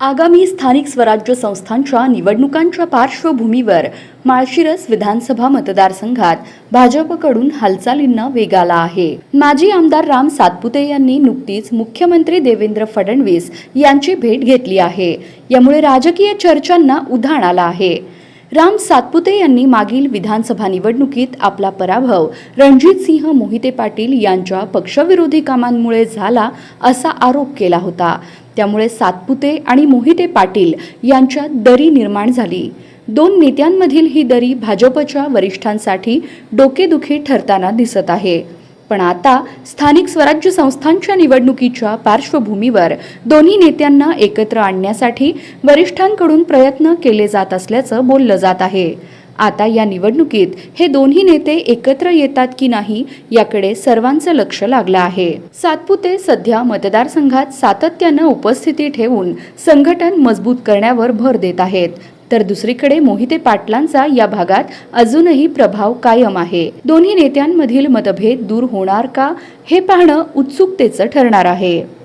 आगामी स्थानिक स्वराज्य संस्थांच्या निवडणुकांच्या पार्श्वभूमीवर माळशिरस विधानसभा मतदारसंघात भाजपकडून हालचालींना वेग आला आहे. माजी आमदार राम सातपुते यांनी नुकतीच मुख्यमंत्री देवेंद्र फडणवीस यांची भेट घेतली आहे. यामुळे राजकीय चर्चांना उधाण आला आहे. राम सातपुते यांनी मागील विधानसभा निवडणुकीत आपला पराभव रणजितसिंह मोहिते पाटील यांच्या पक्षविरोधी कामांमुळे झाला असा आरोप केला होता. त्यामुळे सातपुते आणि मोहिते पाटील यांच्यात दरी निर्माण झाली. दोन नेत्यांमधील ही दरी भाजपच्या वरिष्ठांसाठी डोकेदुखी ठरताना दिसत आहे. पण आता स्थानिक स्वराज्य संस्थांच्या निवडणुकीच्या पार्श्वभूमीवर दोन्ही नेत्यांना एकत्र आणण्यासाठी वरिष्ठांकडून प्रयत्न केले जात असल्याचं बोललं जात आहे. आता या निवडणुकीत हे दोन्ही नेते एकत्र येतात की नाही याकडे सर्वांचं लक्ष लागलं आहे. सातपुते सध्या मतदारसंघात सातत्यानं उपस्थिती ठेवून संघटन मजबूत करण्यावर भर देत आहेत. तर दुसरीकडे मोहिते पाटलांचा या भागात अजूनही प्रभाव कायम आहे. दोन्ही नेत्यांमधील मतभेद दूर होणार का हे पाहणं उत्सुकतेचं ठरणार आहे.